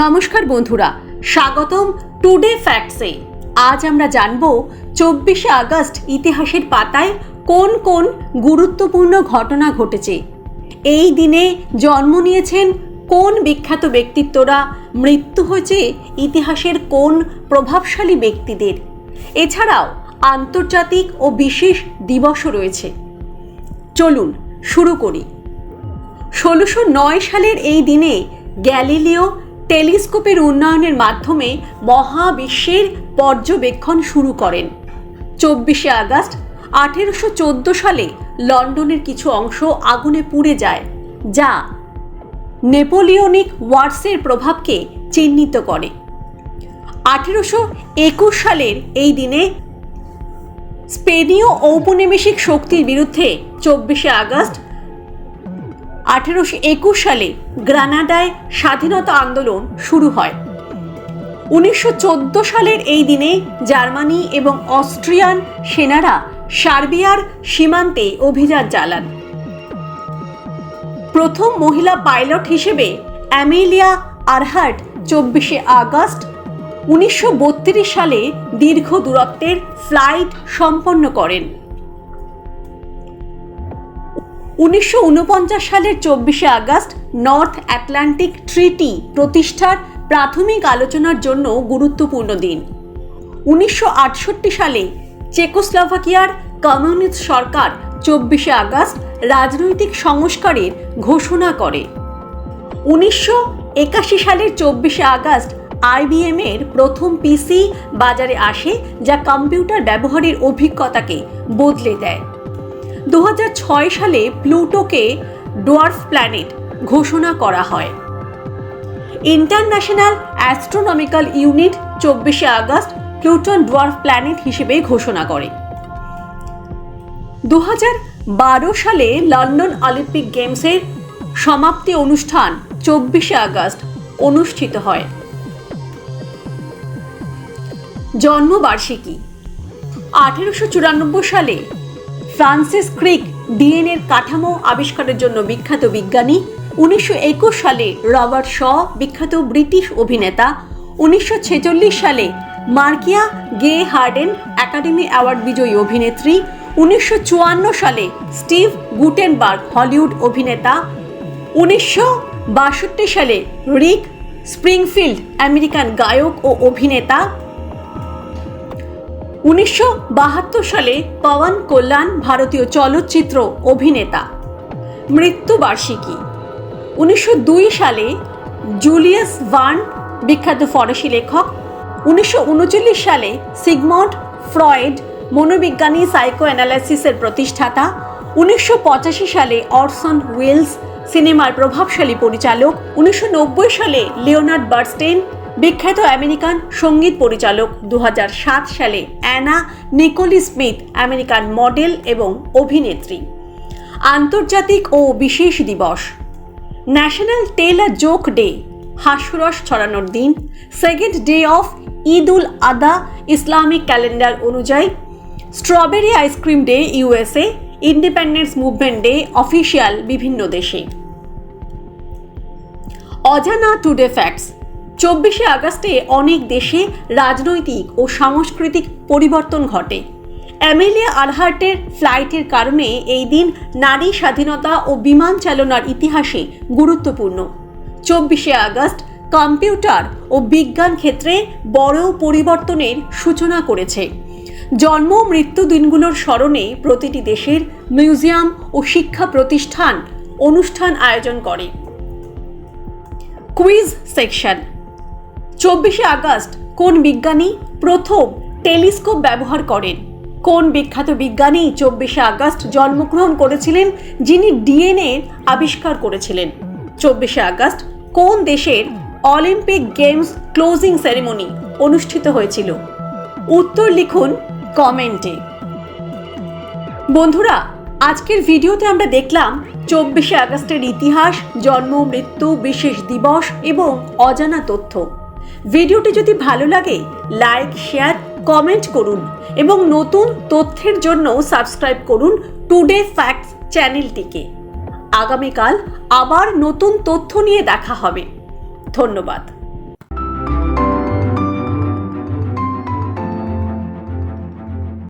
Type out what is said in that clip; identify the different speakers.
Speaker 1: নমস্কার বন্ধুরা, স্বাগতম টুডে ফ্যাক্টসে আজ আমরা জানব চব্বিশে আগস্ট ইতিহাসের পাতায় কোন কোন গুরুত্বপূর্ণ ঘটনা ঘটেছে। এই দিনে জন্ম নিয়েছেন কোন বিখ্যাত ব্যক্তিত্বরা, মৃত্যু হয়েছে ইতিহাসের কোন প্রভাবশালী ব্যক্তিদের। এছাড়াও আন্তর্জাতিক ও বিশেষ দিবসও রয়েছে। চলুন শুরু করি। ষোলোশো নয় সালের এই দিনে গ্যালিলিও টেলিস্কোপের উন্নয়নের মাধ্যমে মহাবিশ্বের পর্যবেক্ষণ শুরু করেন। চব্বিশে আগস্ট আঠেরোশো চোদ্দ সালে লন্ডনের কিছু অংশ আগুনে পুড়ে যায়, যা নেপোলিয়নিক ওয়ার্সের প্রভাবকে চিহ্নিত করে। আঠেরোশো একুশ সালের এই দিনে স্পেনীয় ঔপনিবেশিক শক্তির বিরুদ্ধে চব্বিশে আগস্ট আঠেরোশো একুশ সালে গ্রানাডায় স্বাধীনতা আন্দোলন শুরু হয়। উনিশশো চোদ্দ সালের এই দিনে জার্মানি এবং অস্ট্রিয়ান সেনারা সার্বিয়ার সীমান্তে অভিযান চালান। প্রথম মহিলা পাইলট হিসেবে অ্যামেলিয়া আরহার্ট চব্বিশে আগস্ট উনিশশো বত্রিশ সালে দীর্ঘ দূরত্বের ফ্লাইট সম্পন্ন করেন। উনিশশো ঊনপঞ্চাশ সালের চব্বিশে আগস্ট নর্থ অ্যাটলান্টিক ট্রিটি প্রতিষ্ঠার প্রাথমিক আলোচনার জন্য গুরুত্বপূর্ণ দিন। উনিশশো আটষট্টি সালে চেকোস্লোভাকিয়ার কমিউনিস্ট সরকার চব্বিশে আগস্ট রাজনৈতিক সংস্কারের ঘোষণা করে। উনিশশো একাশি সালের চব্বিশে আগস্ট আইবিএম এর প্রথম পিসি বাজারে আসে যা কম্পিউটার ব্যবহারের অভিজ্ঞতাকে বদলে দেয়। দু হাজার ছয় সালে প্লুটোকে ডোয়ার্ফ প্ল্যানেট ঘোষণা করা হয়। ইন্টারন্যাশনাল অ্যাস্ট্রোনমিক্যাল ইউনিট চব্বিশে আগস্ট প্লুটন ডোয়ার্ফ প্ল্যানেট হিসেবে ঘোষণা করে। দু হাজার বারো সালে লন্ডন অলিম্পিক গেমসের সমাপ্তি অনুষ্ঠান চব্বিশে আগস্ট অনুষ্ঠিত হয়। জন্মবার্ষিকী আঠেরোশো চুরানব্বই সালে ফ্রান্সিস ক্রিক ডিএনএর কাঠামো আবিষ্কারের জন্য বিখ্যাত বিজ্ঞানী। উনিশশো একুশ সালে রবার্ট শ, বিখ্যাত ব্রিটিশ অভিনেতা। উনিশশো ছেচল্লিশ সালে Marcia Gay Harden Academy Award বিজয়ী অভিনেত্রী। উনিশশো চুয়ান্ন সালে স্টিভ গুটেনবার্গ হলিউড অভিনেতা। উনিশশো বাষট্টি সালে রিক স্প্রিংফিল্ড আমেরিকান গায়ক ও অভিনেতা। উনিশশো বাহাত্তর সালে পবন কল্যাণ ভারতীয় চলচ্চিত্র অভিনেতা। মৃত্যুবার্ষিকী উনিশশো দুই সালে জুলিয়াস ভার্ন, বিখ্যাত ফরাসি লেখক, উনিশশো উনচল্লিশ সালে সিগমন্ড ফ্রয়েড, মনোবিজ্ঞানী সাইকো অ্যানালাইসিসের প্রতিষ্ঠাতা, উনিশশো পঁচাশি সালে অরসন ওয়েলস, সিনেমার প্রভাবশালী পরিচালক, উনিশশো নব্বই সালে লিওনার্ড বার্স্টেন বিখ্যাত আমেরিকান সংগীত পরিচালক দু হাজার সাত সালে Anna Nicole Smith American model এবং অভিনেত্রী। আন্তর্জাতিক ও বিশেষ দিবস। ন্যাশনাল টেল জোক ডে, হাস্যরস ছড়ানোর দিন। Second day of Eid ul Adha Islamic calendar অনুযায়ী। Strawberry ice cream day, USA, independence movement day official বিভিন্ন দেশে। অজানা টুডে ফ্যাক্টস। চব্বিশে আগস্টে অনেক দেশে রাজনৈতিক ও সাংস্কৃতিক পরিবর্তন ঘটে। অ্যামেলিয়া আরহার্টের ফ্লাইটের কারণে এই দিন নারী স্বাধীনতা ও বিমান চালনার ইতিহাসে গুরুত্বপূর্ণ। চব্বিশে আগস্ট কম্পিউটার ও বিজ্ঞান ক্ষেত্রে বড় পরিবর্তনের সূচনা করেছে। জন্ম মৃত্যু দিনগুলোর স্মরণে প্রতিটি দেশের মিউজিয়াম ও শিক্ষা প্রতিষ্ঠান অনুষ্ঠান আয়োজন করে। কুইজ সেকশন চব্বিশে আগস্ট কোন বিজ্ঞানী প্রথম টেলিস্কোপ ব্যবহার করেন? কোন বিখ্যাত বিজ্ঞানী চব্বিশে আগস্ট জন্মগ্রহণ করেছিলেন যিনি ডিএনএ আবিষ্কার করেছিলেন? চব্বিশে আগস্ট কোন দেশের অলিম্পিক গেমস ক্লোজিং সেরেমনি অনুষ্ঠিত হয়েছিল? উত্তর লিখুন কমেন্টে। বন্ধুরা, আজকের ভিডিওতে আমরা দেখলাম চব্বিশে আগস্টের ইতিহাস, জন্ম, মৃত্যু, বিশেষ দিবস এবং অজানা তথ্য। ভিডিওটি যদি ভালো লাগে লাইক শেয়ার কমেন্ট করুন এবং নতুন তথ্যের জন্য সাবস্ক্রাইব করুন টুডে ফ্যাক্টস চ্যানেলটিকে আগামীকাল আবার নতুন তথ্য নিয়ে দেখা হবে। ধন্যবাদ।